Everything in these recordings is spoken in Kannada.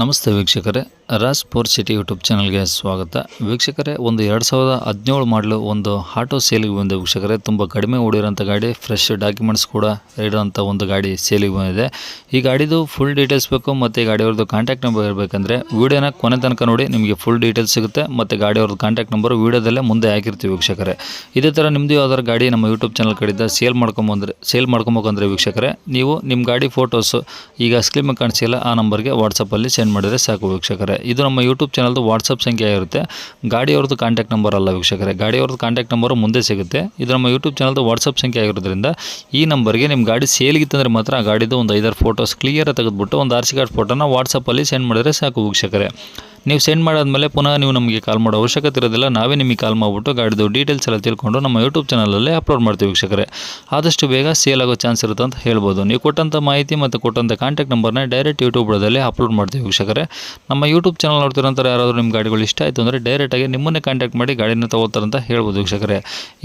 ನಮಸ್ತೆ ವೀಕ್ಷಕರೇ, ರಾಜ್ ಪೋರ್ ಸಿಟಿ ಯೂಟ್ಯೂಬ್ ಚಾನಲ್ಗೆ ಸ್ವಾಗತ. ವೀಕ್ಷಕರೇ, ಒಂದು ಎರಡು ಸಾವಿರದ ಹದಿನೇಳು ಮಾಡಲು ಒಂದು ಆಟೋ ಸೇಲಿಗೆ ಬಂದಿದೆ ವೀಕ್ಷಕರೇ. ತುಂಬ ಕಡಿಮೆ ಓಡಿರೋಂಥ ಗಾಡಿ ಫ್ರೆಶ್ ಡಾಕ್ಯುಮೆಂಟ್ಸ್ ಕೂಡ ಇರೋಂಥ ಒಂದು ಗಾಡಿ ಸೇಲಿಗೆ ಬಂದಿದೆ. ಈ ಗಾಡಿದು ಫುಲ್ ಡೀಟೇಲ್ಸ್ ಬೇಕು, ಮತ್ತು ಈ ಗಾಡಿಯವ್ರದ್ದು ಕಾಂಟ್ಯಾಕ್ಟ್ ನಂಬರ್ ಇರಬೇಕಂದ್ರೆ ವೀಡಿಯೋನ ಕೊನೆ ತನಕ ನೋಡಿ ನಿಮಗೆ ಫುಲ್ ಡೀಟೇಲ್ಸ್ ಸಿಗುತ್ತೆ, ಮತ್ತು ಗಾಡಿಯವ್ರದ್ದು ಕಾಂಟ್ಯಾಕ್ಟ್ ನಂಬರ್ ವೀಡಿಯೋದಲ್ಲೇ ಮುಂದೆ ಹಾಕಿರ್ತೀವಿ ವೀಕ್ಷಕರೇ. ಇದೇ ಥರ ನಿಮ್ಮದು ಯಾವ್ದಾರು ಗಾಡಿ ನಮ್ಮ ಯೂಟ್ಯೂಬ್ ಚಾನಲ್ ಕಡೆಯಿಂದ ಸೇಲ್ ಮಾಡ್ಕೊಂಬಂದ್ರೆ, ಸೇಲ್ ಮಾಡ್ಕೊಬೇಕಂದ್ರೆ ವೀಕ್ಷಕರೇ, ನೀವು ನಿಮ್ಮ ಗಾಡಿ ಫೋಟೋಸು ಈಗ ಸ್ಕ್ರೀನ್ ಕಾಣಿಸಿಲ್ಲ ಆ ನಂಬರ್ಗೆ ವಾಟ್ಸಪ್ಪಲ್ಲಿ ಸೆಂಡ್ ಮಾಡಿದರೆ ಸಾಕು ವೀಕ್ಷಕರೇ. ಇದು ನಮ್ಮ ಯೂಟ್ಯೂಬ್ ಚಾನಲ್ದು ವಾಟ್ಸಪ್ ಸಂಖ್ಯೆ ಆಗಿರುತ್ತೆ. ಗಾಡಿಯವ್ರದ್ದು ಕಾಂಟ್ಯಾಕ್ಟ್ ನಂಬರ್ ಅಲ್ಲ ವೀಕ್ಷಕರೇ. ಗಾಡಿಯವ್ರದ್ದು ಕಾಂಟ್ಯಾಕ್ಟ್ ನಂಬರು ಮುಂದೆ ಸಿಗುತ್ತೆ. ಇದು ನಮ್ಮ ಯೂಟ್ಯೂಬ್ ಚಾನಲ್ದು ವಾಟ್ಸಪ್ ಸಂಖ್ಯೆ ಆಗಿರೋದ್ರಿಂದ ಈ ನಂಬರ್ಗೆ ನಿಮ್ಮ ಗಾಡಿ ಸೇಲ್ಗಿತ್ತಂದರೆ ಮಾತ್ರ ಆ ಗಾಡಿದು ಒಂದು ಐದಾರು ಫೋಟೋಸ್ ಕ್ಲಿಯರ್ ತೆಗೆದುಬಿಟ್ಟು ಒಂದು ಆರ್ ಸಿ ಕಾರ್ಡ್ ಫೋಟೋನ ವಾಟ್ಸಪ್ಪಲ್ಲಿ ಸೆಂಡ್ ಮಾಡಿದರೆ ಸಾಕು ವೀಕ್ಷಕರೇ. ನೀವು ಸೆಂಡ್ ಮಾಡಾದಮೇಲೆ ಪುನಃ ನೀವು ನಮಗೆ ಕಾಲ್ ಮಾಡೋ ಅವಶ್ಯಕತೆ ಇರೋದಿಲ್ಲ. ನಾವೇ ನಿಮಗೆ ಕಾಲ್ ಮಾಡಿಬಿಟ್ಟು ಗಾಡಿದು ಡೀಟೇಲ್ಸ್ ಎಲ್ಲ ತಿಳ್ಕೊಂಡು ನಮ್ಮ ಯೂಟ್ಯೂಬ್ ಚಾನಲಲ್ಲೇ ಅಪ್ಲೋಡ್ ಮಾಡ್ತೀವಿ ವೀಕ್ಷಕರೇ. ಆದಷ್ಟು ಬೇಗ ಸೇಲ್ ಆಗೋ ಚಾನ್ಸ್ ಇರುತ್ತೆ ಅಂತ ಹೇಳ್ಬೋದು. ನೀವು ಕೊಟ್ಟಂಥ ಮಾಹಿತಿ ಮತ್ತು ಕೊಟ್ಟಂಥ ಕಾಂಟ್ಯಾಕ್ಟ್ ನಂಬರ್ನ ಡೈರೆಕ್ಟ್ ಯೂಟ್ಯೂಬ್ ಬುಡದಲ್ಲಿ ಅಪ್ಲೋಡ್ ಮಾಡ್ತೀವಿ ವೀಕ್ಷಕರೇ. ನಮ್ಮ ಯೂಟ್ಯೂಬ್ ಚಾನಲ್ ನೋಡ್ತಿರೋಂಥ ಯಾರಾದರೂ ನಿಮ್ಮ ಗಾಡಿಗಳು ಇಷ್ಟ ಆಯಿತು ಅಂದರೆ ಡೈರೆಕ್ಟಾಗಿ ನಿಮ್ಮನ್ನೇ ಕಾಂಟ್ಯಾಕ್ಟ್ ಮಾಡಿ ಗಾಡಿನ ತಗೋತಾರಂತ ಹೇಳ್ಬೋದು ವೀಕ್ಷಕರೇ.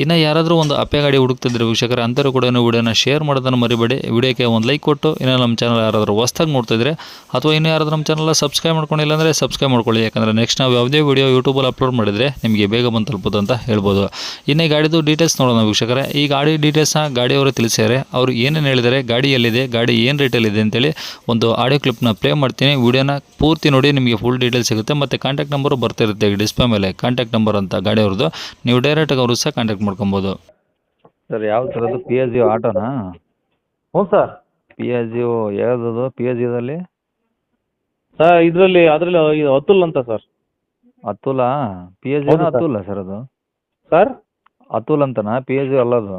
ಇನ್ನು ಯಾರಾದರೂ ಒಂದು ಅಪ್ಪೆ ಗಾಡಿ ಹುಡುಕ್ತಿದ್ರೆ ವೀಕ್ಷಕರೇ ಅಂತರೂ ಕೂಡ ವಿಡಿಯೋನ ಶೇರ್ ಮಾಡೋದನ್ನು ಮರಿಬೇಡಿ. ವಿಡಿಯೋಕ್ಕೆ ಒಂದು ಲೈಕ್ ಕೊಟ್ಟು, ಇನ್ನು ನಮ್ಮ ಚಾನಲ್ ಯಾರಾದರೂ ಹೊಸ್ದಾಗಿ ನೋಡ್ತಿದ್ರೆ ಅಥವಾ ಇನ್ನೂ ಯಾರಾದರೂ ನಮ್ಮ ಚಾನಲ್ ಸಬ್ಸ್ಕ್ರೈಬ್ ಮಾಡ್ಕೊಂಡಿಲ್ಲ ಅಂದರೆ ಸಬ್ಸ್ಕ್ರೈಬ್ ಮಾಡ್ಕೊಳ್ಳಿ ಯಾಕಂದರೆ ನೆಕ್ಸ್ಟ್ ನಾವು ಯಾವುದೇ ವಿಡಿಯೋ ಯೂಟ್ಯೂಬಲ್ಲಿ ಅಪ್ಲೋಡ್ ಮಾಡಿದರೆ ನಿಮಗೆ ಬೇಗ ಬಂದು ತಲುಪುತ್ತೆ ಅಂತ ಹೇಳ್ಬೋದು. ಇನ್ನೇ ಈ ಗಾಡಿದು ಡೀಟೇಲ್ಸ್ ನೋಡೋಣ ವೀಕ್ಷಕರೇ. ಈ ಗಾಡಿ ಡೀಟೇಲ್ಸ್ನ ಗಾಡಿಯವರು ತಿಳಿಸಿದ್ದಾರೆ ಅವರು ಏನೇನು ಹೇಳಿದ್ದಾರೆ ಗಾಡಿ ಎಲ್ಲಿದೆ ಗಾಡಿ ಏನು ರೇಟಲ್ಲಿದೆ ಅಂತೇಳಿ ಒಂದು ಆಡಿಯೋ ಕ್ಲಿಪ್ನ ಪ್ಲೇ ಮಾಡ್ತೀನಿ. ವಿಡಿಯೋನ ಪೂರ್ತಿ ನೋಡಿ ನಿಮಗೆ ಫುಲ್ ಡೀಟೇಲ್ಸ್ ಸಿಗುತ್ತೆ. ಮತ್ತು ಕಾಂಟ್ಯಾಕ್ಟ್ ನಂಬರು ಬರ್ತಿರುತ್ತೆ ಡಿಸ್ಪ್ಲೇ ಮೇಲೆ. ಕಾಂಟ್ಯಾಕ್ಟ್ ನಂಬರ್ ಅಂತ ಗಾಡಿಯವ್ರದ್ದು. ನೀವು ಡೈರೆಕ್ಟಾಗಿ ಅವರು ಸಹ ಕಾಂಟ್ಯಾಕ್ಟ್ ಮಾಡ್ಕೊಬೋದು. ಸರ್ ಯಾವ ಥರದ್ದು ಪಿ ಎಚ್ ಜಿ ಆಟೋನಾ ಹ್ಞೂ ಸರ್. ಪಿ ಎಚ್ ಜಿ ಯಾವುದದು? ಪಿ ಎಚ್ ಜಿದಲ್ಲಿ ಸರ್ ಇದರಲ್ಲಿ ಅದರಲ್ಲಿ ಇದು ಅತುಲ್ ಅಂತ ಸರ್ ಅತುಲ? ಪಿ ಎಚ್ ಹೌದು. ಅತುಲ ಸರ್ ಅದು? ಸರ್ ಅತುಲ್ ಅಂತನಾ? ಪಿ ಎಚ್ ಅಲ್ಲ ಅದು.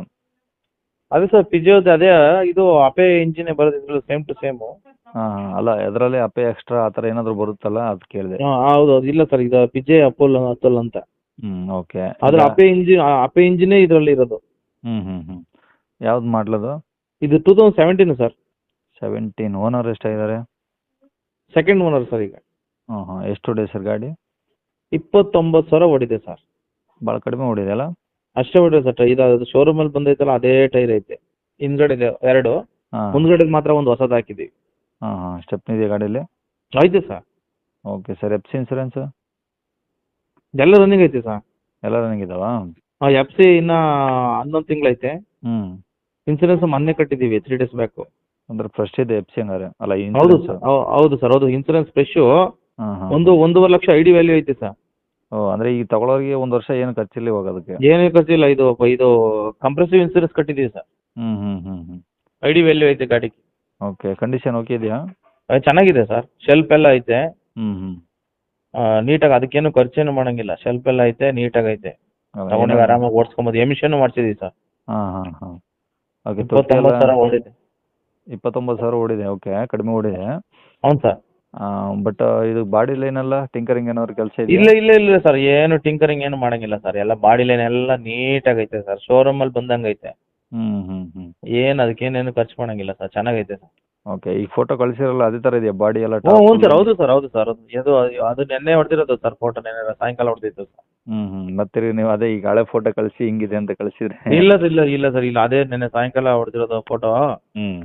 ಅದೇ ಸರ್ ಪಿಜಿಯೋದು ಅದೇ ಇದು ಅಪೆ ಇಂಜಿನ್ ಬರೋದು ಇದ್ರಲ್ಲಿ ಸೇಮ್ ಟು ಸೇಮ್ ಹಾಂ ಅಲ್ಲ ಅದರಲ್ಲಿ ಅಪೆ ಎಕ್ಸ್ಟ್ರಾ ಆತರ ಏನಾದ್ರು ಏನಾದರೂ ಬರುತ್ತಲ್ಲ ಅದು ಕೇಳಿದೆ. ಹೌದು ಹೌದು. ಇಲ್ಲ ಸರ್ ಇದು ಪಿಜೆ ಅಪೋಲ್ ಅತುಲ್ ಅಂತ. ಹ್ಮ್ ಓಕೆ ಅದ್ರ ಅಪೆ ಇಂಜಿನ್ ಅಪೆ ಇಂಜಿನೇ ಇದರಲ್ಲಿ ಇರೋದು. ಹ್ಮ್ ಹ್ಮ್ ಹ್ಮ್. ಯಾವ್ದು ಮಾಡ್ಲದು ಇದು two thousand seventeen sir seventeen owner ಎಷ್ಟಾಗಿದ್ದಾರೆ? Second owner sir ಈಗ. ಹಾಂ ಹಾಂ ಎಷ್ಟು ಹೊಡಿದೆ ಸರ್ ಗಾಡಿ? ಇಪ್ಪತ್ತೊಂಬತ್ತು ಸಾವಿರ ಹೊಡಿದೆ ಸರ್ ಭಾಳ ಕಡಿಮೆ ಹೊಡಿದೆಯಲ್ಲ ಅಷ್ಟೇ ಹೊಡಿದೆ ಸರ್ ಇದು ಶೋರೂಮಲ್ಲಿ ಬಂದೈತಲ್ಲ ಅದೇ ಟೈರ್ ಐತೆ. ಹಿಂದ್ಗಡೆ ಇದೆ ಎರಡು. ಹಾಂ. ಮುಂದ್ಗಡೆ ಮಾತ್ರ ಒಂದು ಹೊಸದು ಹಾಕಿದ್ದೀವಿ. ಹಾಂ ಹಾಂ ಸ್ಟೆಪ್ನಿ ಇದೆ ಗಾಡೀಲಿ? ಐತೆ sir okay sir F C insurance ಎಲ್ಲ ರನ್ನಿಂಗ್ ಐತೆ ಸರ್ ಎಲ್ಲ ರನ್ನಿಂಗ್ ಇದಾವಾ? ಹಾಂ ಎಫ್ ಸಿ ಇನ್ನ ಹನ್ನೊಂದು ತಿಂಗಳೈತೆ ಹ್ಞೂ ಇನ್ಸೂರೆನ್ಸ್ ಮೊನ್ನೆ ಕಟ್ಟಿದ್ದೀವಿ ತ್ರೀ ಡೇಸ್ ಬ್ಯಾಕು ಅಂದ್ರೆ ಫ್ರೆಶ್ ಇದೆ ಎಫ್ ಸಿ ಹಂಗಾರೆ. ಅಲ್ಲ ಹೌದು ಸರ್ ಹೌದು ಸರ್ ಹೌದು ಇನ್ಸೂರೆನ್ಸ್ ಫ್ರೆಶು ಒಂದು ಒಂದೂವರೆ ಲಕ್ಷ ಐ ಡಿ ವ್ಯಾಲ್ಯೂ ಐತೆ ಸರ್. ಓ ಅಂದ್ರೆ ಈಗ ತಗೊಳ್ಳೋರಿಗೆ ಒಂದು ವರ್ಷ ಏನು ಖರ್ಚಿಲ್ಲ ಇವಾಗ ಅದಕ್ಕೆ? ಏನೇ ಖರ್ಚಿಲ್ಲ ಇದು ಇದು ಕಂಪ್ರೆಸಿವ್ ಇನ್ಸೂರೆನ್ಸ್ ಕಟ್ಟಿದ್ದೀವಿ ಸರ್. ಹ್ಞೂ ಹ್ಞೂ ಹ್ಞೂ ಹ್ಞೂ ಐ ಡಿ ವ್ಯಾಲ್ಯೂ ಐತೆ ಗಾಡಿಗೆ. ಓಕೆ ಕಂಡೀಷನ್ ಓಕೆ ಇದೆಯಾ? ಅದು ಚೆನ್ನಾಗಿದೆ ಸರ್. ಶೆಲ್ಫ್ ಎಲ್ಲ ಐತೆ. ಹ್ಞೂ ಹ್ಞೂ ನೀಟಾಗಿ ಅದಕ್ಕೇನು ಖರ್ಚೇನು ಮಾಡಂಗಿಲ್ಲ. ಶೆಲ್ಫ್ ಎಲ್ಲ ಐತೆ ನೀಟಾಗಿ ಐತೆ. ತಗೊಂಡಾಗ ಆರಾಮಾಗಿ ಓಡಿಸ್ಕೊಬೋದು. Emission ಮಾಡ್ಸಿದ್ದೀವಿ sir. ಹಾಂ ಹಾಂ ಹಾಂ. ಓಕೆ ಓಡಿದೆ. ಇಪ್ಪತ್ತೊಂಬತ್ತು ಸಾವಿರ ಓಡಿದೆ ಓಕೆ ಕಡಿಮೆ ಓಡಿದೆ. ಹೌದು ಸರ್. ಬಟ್ ಇದು ಬಾಡಿ ಲೈನ್ ಎಲ್ಲ ಟಿಂಕರಿಂಗ್ ಏನಾದ್ರು ಕೆಲಸ ಇಲ್ಲ ಇಲ್ಲ ಇಲ್ಲ ಸರ್ ಏನು ಟಿಂಕರಿಂಗ್ ಏನು ಮಾಡಂಗಿಲ್ಲ ಸರ್ ಎಲ್ಲ ಬಾಡಿ ಲೈನ್ ಎಲ್ಲ ನೀಟಾಗಿ ಐತೆ ಸರ್ ಶೋರೂಮ್ ಅಲ್ಲಿ ಬಂದಂಗೆ ಐತೆ ಹ್ಞೂ ಹ್ಞೂ ಹ್ಞೂ ಏನು ಅದಕ್ಕೇನೇನು ಖರ್ಚು ಮಾಡಂಗಿಲ್ಲ ಸರ್ ಚೆನ್ನಾಗೈತೆ ಸರ್. ಓಕೆ ಈ ಫೋಟೋ ಕಳಿಸಿರಲ್ಲ ಅದೇ ತರ ಇದೆಯಾ ಬಾಡಿ ಎಲ್ಲ ಹ್ಞೂ ಹ್ಞೂ ಸರ್ ಹೌದು ಸರ್ ಹೌದು ಸರ್ ಅದು ಅದು ಅದು ನೆನ್ನೆ ಹೊಡೆದಿರೋದು ಸರ್ ಫೋಟೋ ನೆನ್ನೆ ಸಾಯಂಕಾಲ ಹೊಡೆದಿತ್ತು ಸರ್. ಹ್ಞೂ ಹ್ಮ್. ಮತ್ತೆ ನೀವು ಅದೇ ಈಗ ಹಳೆ ಫೋಟೋ ಕಳಿಸಿ ಹಿಂಗಿದೆ ಅಂತ ಕಳಿಸಿದ್ರೆ. ಇಲ್ಲ ಸರ್ ಇಲ್ಲ ಇಲ್ಲ ಸರ್ ಇಲ್ಲ. ಅದೇ ನೆನ್ನೆ ಸಾಯಂಕಾಲ ಹೊಡೆದಿರೋದು ಫೋಟೋ ಹ್ಮ್.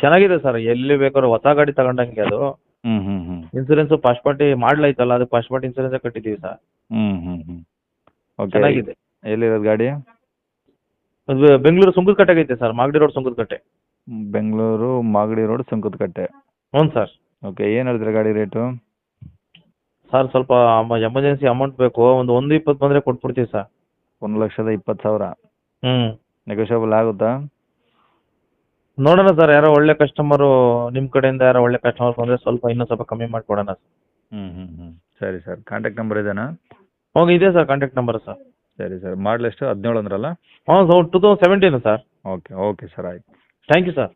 ಚೆನ್ನಾಗಿದೆ ಸರ್. ಎಲ್ಲಿ ಬೇಕಾದ್ರೂ ಹೊಸ ಗಾಡಿ ತಗೊಂಡಂಗೆ ಅದು. ಹ್ಮ್ ಹ್ಮ್ ಹ್ಮ್. ಇನ್ಸೂರೆನ್ಸ್ ಫಸ್ಟ್ ಪಾರ್ಟಿ ಮಾಡ್ಲೈತಲ್ಲ ಅದು ಫಸ್ಟ್ ಪಾರ್ಟಿ ಇನ್ಸೂರೆನ್ಸ್ ಕಟ್ಟಿದೀವಿ ಸರ್. ಹ್ಮ್ ಹ್ಮ್ ಹ್ಮ್. ಓಕೆ ಚೆನ್ನಾಗಿದೆ. ಎಲ್ಲಿರೋದು ಗಾಡಿ? ಅದು ಬೆಂಗಳೂರು ಸುಂಕದಕಟ್ಟೆಗೆ ಐತೆ sir Magadi road Sunkadakatte. Bengaluru Magadi road Sunkadakatte. ಹ್ಞೂ ಸರ್. ಓಕೆ ಏನು ಹೇಳಿದ್ರೆ ಗಾಡಿ ರೇಟು ಸರ್ ಸ್ವಲ್ಪ ಎಮರ್ಜೆನ್ಸಿ ಅಮೌಂಟ್ ಬೇಕು. ಒಂದು ಒಂದು ಇಪ್ಪತ್ತು ಬಂದರೆ ಕೊಟ್ಬಿಡ್ತೀವಿ ಸರ್ ಒಂದು ಲಕ್ಷದ ಇಪ್ಪತ್ತು ಸಾವಿರ. ಹ್ಞೂ ನೆಗೋಷಿಯಬಲ್ ಆಗುತ್ತಾ? ನೋಡೋಣ ಸರ್ ಯಾರೋ ಒಳ್ಳೆ ಕಸ್ಟಮರು ನಿಮ್ಮ ಕಡೆಯಿಂದ ಯಾರೋ ಒಳ್ಳೆ ಕಸ್ಟಮರ್ ಬಂದರೆ ಸ್ವಲ್ಪ ಇನ್ನೂ ಸ್ವಲ್ಪ ಕಮ್ಮಿ ಮಾಡಿಕೊಡೋಣ ಸರ್ ಹ್ಞೂ ಹ್ಞೂ ಹ್ಞೂ ಸರಿ ಸರ್ ಕಾಂಟ್ಯಾಕ್ಟ್ ನಂಬರ್ ಇದೆನಾ? ಹೋಗಿ ಇದೆ ಸರ್ ಕಾಂಟ್ಯಾಕ್ಟ್ ನಂಬರ್ ಸರ್ ಸರಿ ಸರ್ ಮಾಡಲ್ ಎಷ್ಟು? ಹದಿನೇಳು ಅಂದ್ರಲ್ಲ? ಹಾಂ sir two thousand seventeen sir okay okay sir ಆಯ್ತು. Thank you sir